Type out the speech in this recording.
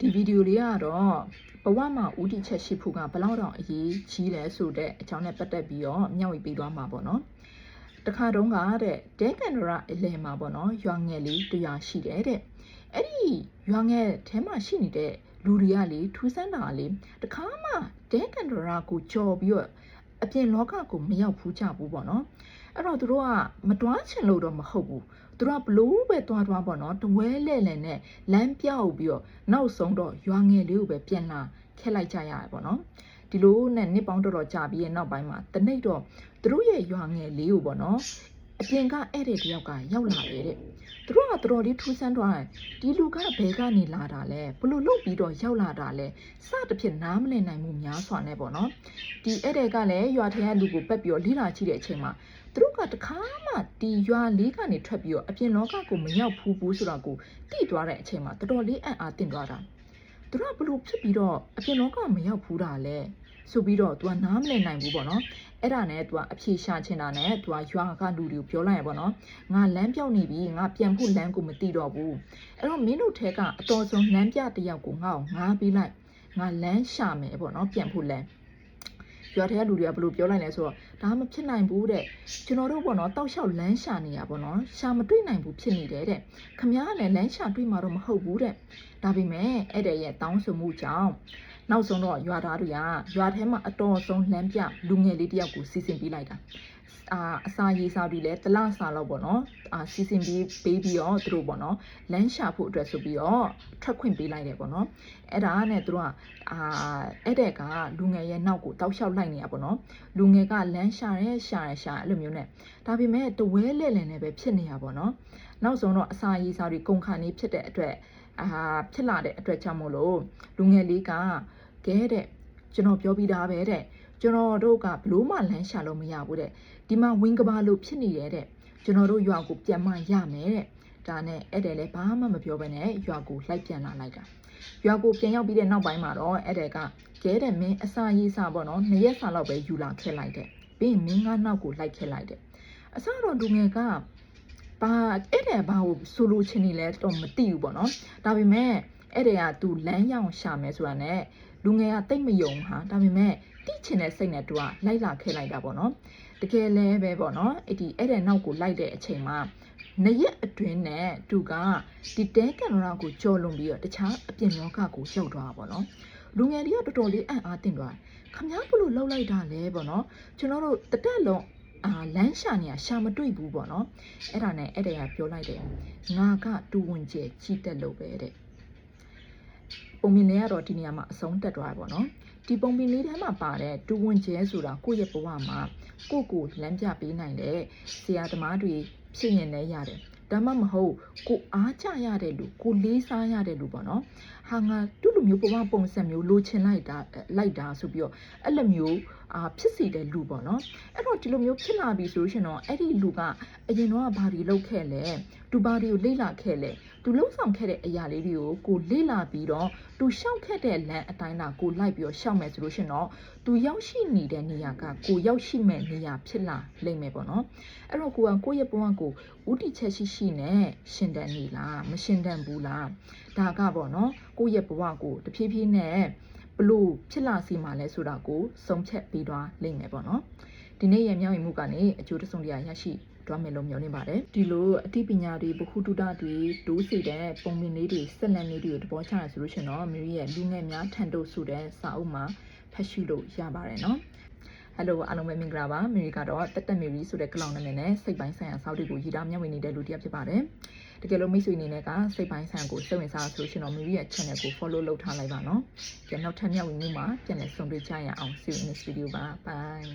ဒီဗီဒီယိုလေးကတော့ဘဝမှာဥတီချက်ရှိဖို့ကဘယ်လောက်တောင်အရေးကြီးလဲဆိုတဲ့အကြောင်းနဲ့ပတ်သက်ပြီးတော့မျှဝေပေးသွားမှာပေါ့နော်တခါတုန်းကတဲ့ဒဲကန်ဒရာအလဲမှာပေါ့နော်ရွာငယ်လေးတစ်ရွာရှိတယ်တဲ့အဲ့ဒီရွာငယ်ထဲမှာရှိနေတဲ့လူတွေကလေထူးဆန်းတာလေတခါမှဒဲကန်ဒရာကိုကြော်ပြီးတော့အပြင်လောကကိုမရောက်ဘူးကြဘူးပေါ့နော် အဲ့တော့သူတို့ကမတွားချင်လို့တော့မဟုတ်ဘူးသူတို့ကဘလို့ပဲတွားတွားပေါ့နော်တဝဲလဲလဲနဲ့လမ်းပြောက်ပြီးတော့နောက်ဆုံးတော့ရွာငယ်လေးကိုပဲပြန်လာခက်လိုက်ကြရတယ်ပေါ့နော်ဒီလိုနဲ့နှစ်ပေါင်းတော်တော်ကြာပြီးရဲ့နောက်ပိုင်းမှာတနေ့တော့သူတို့ရဲ့ရွာငယ်လေးကိုပေါ့နော် အပြင်ကဧည့်သည်တယောက်ကရောက်လာတယ်တဲ့သူတို့ကတော်တော်လေးထူးဆန်းသွားတယ်ဒီလူကဘယ်ကနေလာတာလဲဘလို့လုတ်ပြီးတော့ရောက်လာတာလဲစသဖြင့်နားမလည်နိုင်မှုများစွာနဲ့ပေါ့နော်ဒီဧည့်သည်ကလည်းရွာထဲကလူကိုပက်ပြီးတော့လိလာကြည့်တဲ့အချိန်မှာသူတို့ကတခါမှဒီရွာလေးကနေထွက်ပြီးတော့အပြင်လောကကိုမရောက်ဘူးဘူးဆိုတော့ကိုတိသွားတဲ့အချိန်မှာတော်တော်လေးအံ့အားသင့်သွားတာသူတို့ကဘလို့ဖြစ်ပြီးတော့အပြင်လောကမရောက်ဘူးတာလဲ ဆိုပြီးတော့သူကနားမလည်နိုင်ဘူးပေါ့နော်အဲ့ဒါနဲ့သူကအဖြေရှာချင်တာနဲ့သူကရွာကလူတွေကိုပြောလိုက်ရပေါ့နော်ငါလမ်းပြောင်းနေပြီငါပြန်ဖို့လမ်းကိုမသိတော့ဘူးအဲ့တော့မင်းတို့ထဲကအတော်ဆုံးလမ်းပြတယောက်ကိုငါ့ကိုငါးပေးလိုက်ငါလမ်းရှာမယ်ပေါ့နော်ပြန်ဖို့လမ်း ရွာထဲကလူတွေကဘယ်လိုပြောလိုက်လဲဆိုတော့ဒါမဖြစ်နိုင်ဘူးတဲ့ကျွန်တော်တို့ပေါ့နော်တောက်လျှောက်လမ်းရှာနေရပေါ့နော်ရှာမတွေ့နိုင်ဘူးဖြစ်နေတယ်တဲ့ခမ ्या ကလည်းလမ်းရှာတွေ့မှာတော့မဟုတ်ဘူးတဲ့ဒါပေမဲ့အဲ့တဲ့ရဲ့တောင်းဆိုမှုကြောင့်နောက်ဆုံးတော့ရွာသားတွေကရွာထဲမှာအတော်ဆုံးလမ်းပြလူငယ်လေးတစ်ယောက်ကိုစီစဉ်ပေးလိုက်တာ အာအစာရေးစားပြီးလဲတလစာလောက်ပေါ့နော်အာစီစဉ်ပြီးပေးပြီးတော့သူတို့ပေါ့နော်လမ်းရှာဖို့အတွက်ဆိုပြီးတော့ထွက်ခွင့်ပေးလိုက်တယ်ပေါ့နော်အဲ့ဒါနဲ့သူတို့ကအာအဲ့တဲ့ကလူငယ်ရဲ့နောက်ကိုတောက်လျှောက်လိုက်နေတာပေါ့နော်လူငယ်ကလမ်းရှာရဲရှာရဲရှာအဲ့လိုမျိုးနဲ့ဒါပေမဲ့တဝဲလဲလဲနဲ့ပဲဖြစ်နေတာပေါ့နော်နောက်ဆုံးတော့အစာရေးစားတွေကုန်ခါနေဖြစ်တဲ့အတွက်အာဖြစ်လာတဲ့အတွက်ကြောင့်မို့လို့လူငယ်လေးကကဲတဲ့ကျွန်တော်ပြောပြီးသားပဲတဲ့ ကျွန်တော်တို့ကဘလို့မှလမ်းရှာလို့မရဘူးတဲ့ဒီမှာဝင်းကဘာလို့ဖြစ်နေတယ်တဲ့ကျွန်တော်တို့ရွာကိုပြန်မရမယ်တဲ့ဒါနဲ့အဲ့တယ်လည်းဘာမှမပြောဘဲနဲ့ရွာကိုလိုက်ပြန်လာလိုက်တာရွာကိုပြန်ရောက်ပြီးတဲ့နောက်ပိုင်းမှာတော့အဲ့တယ်ကကဲတဲ့မင်းအစာရေးစားပေါ့နော်နှစ်ရက်စာလောက်ပဲယူလာခဲ့လိုက်တဲ့ပြီးရင်မင်းကနောက်ကိုလိုက်ခဲ့လိုက်တဲ့အစတော့လူငယ်ကဘာအဲ့တယ်ဘာကိုဆိုလိုချင်နေလဲတော့မသိဘူးပေါ့နော်ဒါပေမဲ့အဲ့တယ်ကသူလမ်းရောက်ရှာမယ်ဆိုတာနဲ့လူငယ်ကတိတ်မယုံဟာဒါပေမဲ့ တိချင်တဲ့စိတ်နဲ့သူကလိုက်လာခဲ့လိုက်တာပေါ့နော်တကယ်လဲပဲပေါ့နော်အဲ့ဒီအဲ့တဲ့နောက်ကိုလိုက်တဲ့အချိန်မှာနှစ်ရက်အတွင်းနဲ့သူကဒီတဲကန်ရိုလာကိုကြော်လွန်ပြီးတော့တခြားအပြင်လောကကိုရောက်သွားတာပေါ့နော်လူငယ်တွေကတော်တော်လေးအံ့အားသင့်သွားတယ်ခမ ्या ဘလို့လောက်လိုက်တာလဲပေါ့နော်ကျွန်တော်တို့တတက်လုံးအာလမ်းရှာနေရရှာမတွေ့ဘူးပေါ့နော်အဲ့ဒါနဲ့အဲ့တည်းကပြောလိုက်တယ်ငါကတူဝင်ကျဲကြီးတက်လို့ပဲတဲ့ပုံမြင်လေးကတော့ဒီနေရာမှာအဆုံးတက်သွားတယ်ပေါ့နော် ဒီပုံပင်လေးထဲမှာပါတဲ့တူဝင်ကျဲဆိုတာကိုယ့်ရဲ့ဘဝမှာကိုယ့်ကိုလမ်းပြပေးနိုင်တဲ့ဆရာသမားတွေဖြစ်ရင်လည်းရတယ်ဒါမှမဟုတ်ကိုအားကြရတဲ့လူကိုလေးစားရတဲ့လူပေါ့နော်ဟာငါတူလူမျိုးဘဝပုံစံမျိုးလိုချင်လိုက်တာလိုက်တာဆိုပြီးတော့အဲ့လိုမျိုးအာဖြစ်စီတဲ့လူပေါ့နော်အဲ့တော့ဒီလိုမျိုးဖြစ်လာပြီဆိုလို့ရှင်တော့အဲ့ဒီလူကအရင်တော့ဘာတွေလုပ်ခဲ့လဲသူဘာတွေကိုလေ့လာခဲ့လဲသူလှုပ်ဆောင်ခဲ့တဲ့အရာလေးတွေကိုကိုလေ့လာပြီးတော့သူရှောက်ခဲ့တဲ့လမ်းအတိုင်းသာကိုလိုက်ပြီးတော့ရှောက်မယ်ဆိုလို့ရှင်တော့သူရောက်ရှိနေတဲ့နေရာကကိုရောက်ရှိမဲ့နေရာဖြစ်လာလိမ့်မယ်ပေါ့နော်အဲ့တော့ကိုကကိုယ့်ရဲ့ဘဝကိုဥတီချက်ရှိရှိနဲ့ရှင်တန်နေလားမရှင်တန်ဘူးလားဒါကပေါ့နော်ကိုယ့်ရဲ့ဘဝကိုတဖြည်းဖြည်းနဲ့ဘလို့ဖြစ်လာစီမှာလဲဆိုတာကိုစုံချက်ပြီးသွားလိမ့်မယ်ပေါ့နော် ဒီနေ့ရဲ့မြောက်ရင်မှုကနေအကျိုးတစုံတရာရရှိသွားမယ်လို့မျှော်လင့်ပါတယ်ဒီလိုအသိပညာတွေဗဟုတုတတွေဒိုးစီတဲ့ပုံမြင်လေးတွေဆက်လက်လေးတွေကိုတဘောချရဆိုလို့ရှင်တော့မေရီရဲ့လူငယ်များထန်တို့ဆိုတဲ့စာအုပ်မှာဖတ်ရှုလို့ရပါတယ်နော်ဟယ်လိုအားလုံးပဲမင်္ဂလာပါမေရီကတော့တက်တက်မေရီဆိုတဲ့ကလောင်နာမည်နဲ့စိတ်ပိုင်းဆိုင်ရာစာအုပ်တွေကိုရေးသားမျှဝေနေတဲ့လူတစ်ယောက်ဖြစ်ပါတယ်တကယ်လို့မိတ်ဆွေအနေနဲ့ကစိတ်ပိုင်းဆိုင်ရာကိုစိတ်ဝင်စားဆိုလို့ရှင်တော့မေရီရဲ့ channel ကို follow လုပ်ထားလိုက်ပါနော်ပြန်နောက်ထပ်မျှဝေမှုမှာပြန်လည်ဆုံတွေ့ကြရအောင် see you in this video ပါ bye